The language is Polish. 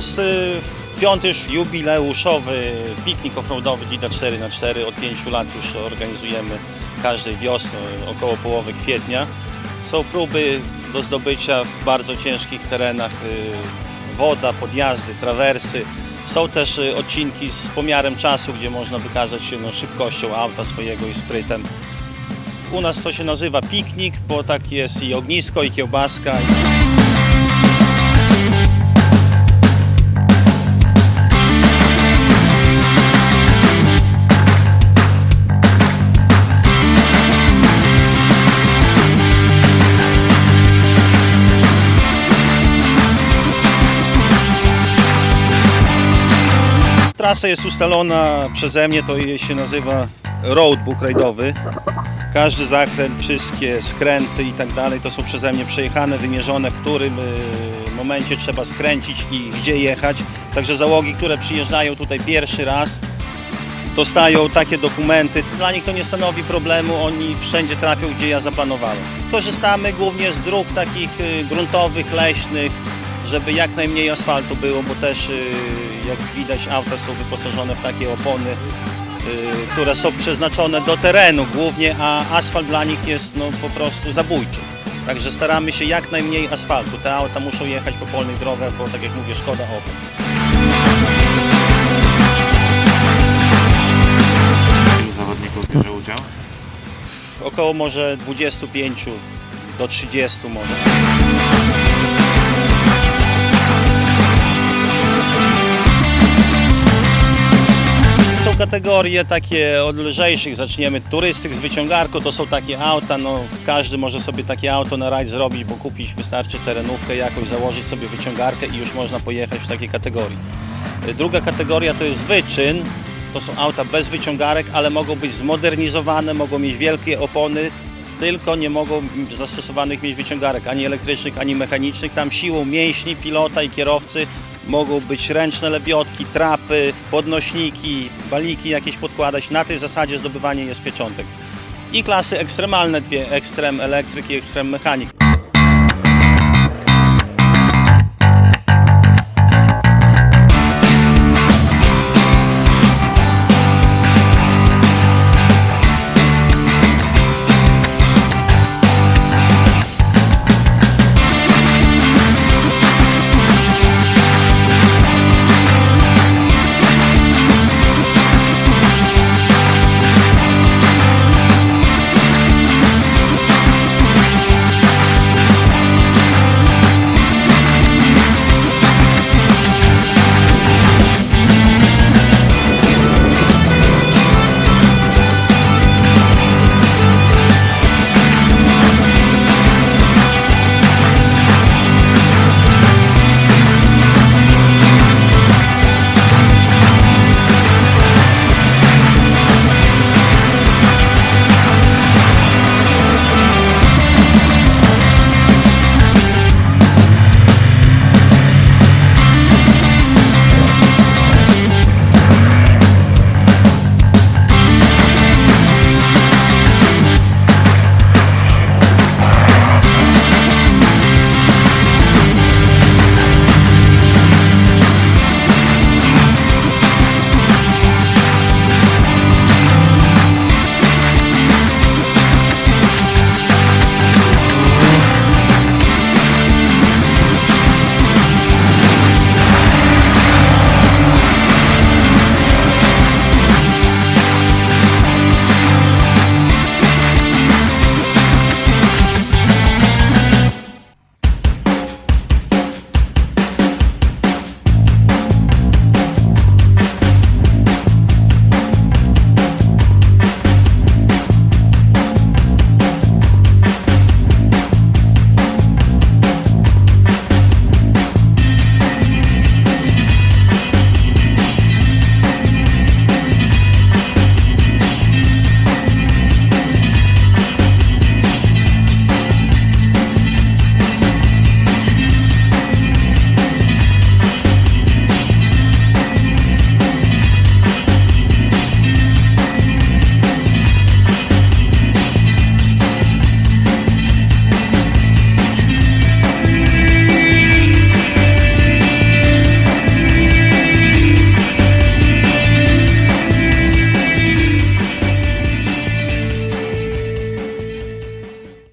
jest y, piąty już jubileuszowy piknik offroadowy Dida 4x4. Od 5 lat już organizujemy każdej wiosny, około połowy kwietnia. Są próby do zdobycia w bardzo ciężkich terenach y, woda, podjazdy, trawersy. Są też y, odcinki z pomiarem czasu, gdzie można wykazać się no, szybkością auta swojego i sprytem. U nas to się nazywa piknik, bo tak jest i ognisko, i kiełbaska. Trasa jest ustalona przeze mnie, to się nazywa roadbook rajdowy. Każdy zakręt, wszystkie skręty i tak dalej to są przeze mnie przejechane, wymierzone, w którym y, momencie trzeba skręcić i gdzie jechać. Także załogi, które przyjeżdżają tutaj pierwszy raz, dostają takie dokumenty. Dla nich to nie stanowi problemu, oni wszędzie trafią, gdzie ja zaplanowałem. Korzystamy głównie z dróg takich y, gruntowych, leśnych, żeby jak najmniej asfaltu było, bo też y, jak widać auta są wyposażone w takie opony, y, które są przeznaczone do terenu głównie, a asfalt dla nich jest no, po prostu zabójczy. Także staramy się jak najmniej asfaltu. Te auta muszą jechać po polnych drogach, bo tak jak mówię, szkoda opon. Bierze udział? Około może 25 do 30 może. Kategorie takie od lżejszych, zaczniemy turystyk z wyciągarką, to są takie auta, no każdy może sobie takie auto na rajd zrobić, bo kupić wystarczy terenówkę jakoś, założyć sobie wyciągarkę i już można pojechać w takiej kategorii. Druga kategoria to jest wyczyn, to są auta bez wyciągarek, ale mogą być zmodernizowane, mogą mieć wielkie opony, tylko nie mogą zastosowanych mieć wyciągarek ani elektrycznych, ani mechanicznych. Tam siłą mięśni pilota i kierowcy mogą być ręczne lebiotki, trapy, podnośniki, baliki jakieś podkładać. Na tej zasadzie zdobywanie jest pieczątek. I klasy ekstremalne dwie, ekstrem elektryk i ekstrem mechanik.